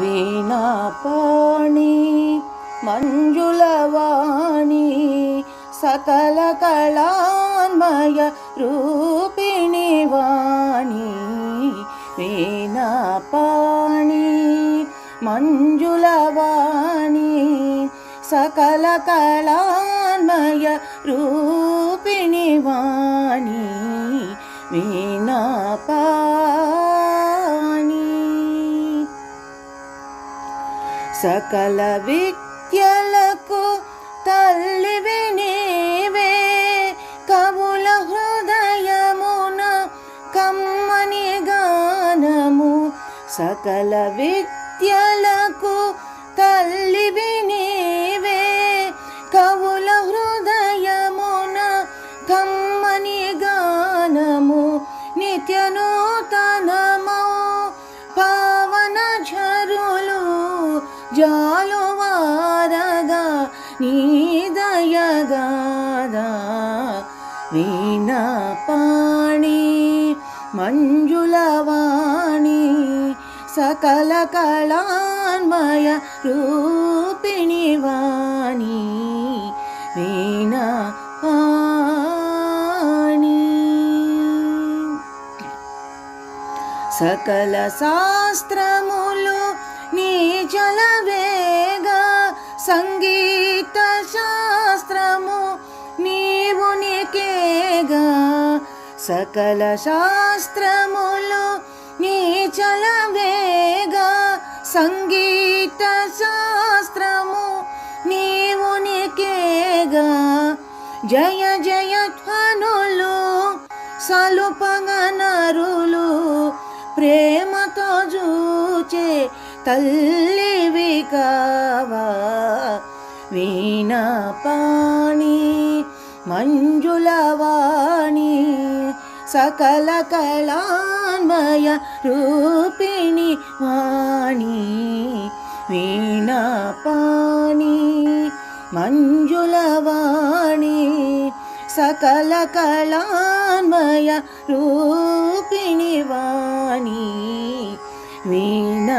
వీణాపాణి మంజులవాణి సకల కళాన్మయ రూపిణి వాణి. వీణాపాణి మంజులవాణి సకల కళాన్మయ రూపిణి వాణి. వీణాపాణి సకల విద్యలకు తల్లివి నీవే. కవుల హృదయమున కమ్మని గానము సకల విద్యలకు రాజ్యాలు వారగా నీ జాలువారగా నీదయగాదా వీణాపాణి మంజులవాణి సకల కళాన్మయ రూపిణి వాణి వీణాపాణి సకల శాస్త్రములు నీ చలవే సంగీత శాస్త్రము నీవు నీకేగా. సకల శాస్త్రములు నీ చలవేగా. సంగీత శాస్త్రము నీవు నీకేగా. జయ జయ ధ్వనులు సలుపగా తల్లివి కావా వీణా పాణి మంజులవాణి సకల కళాన్మయ రూపిణి వాణి వీణా పాణి మంజులవాణి సకల కళాన్మయ రూపిణి వాణి వీణా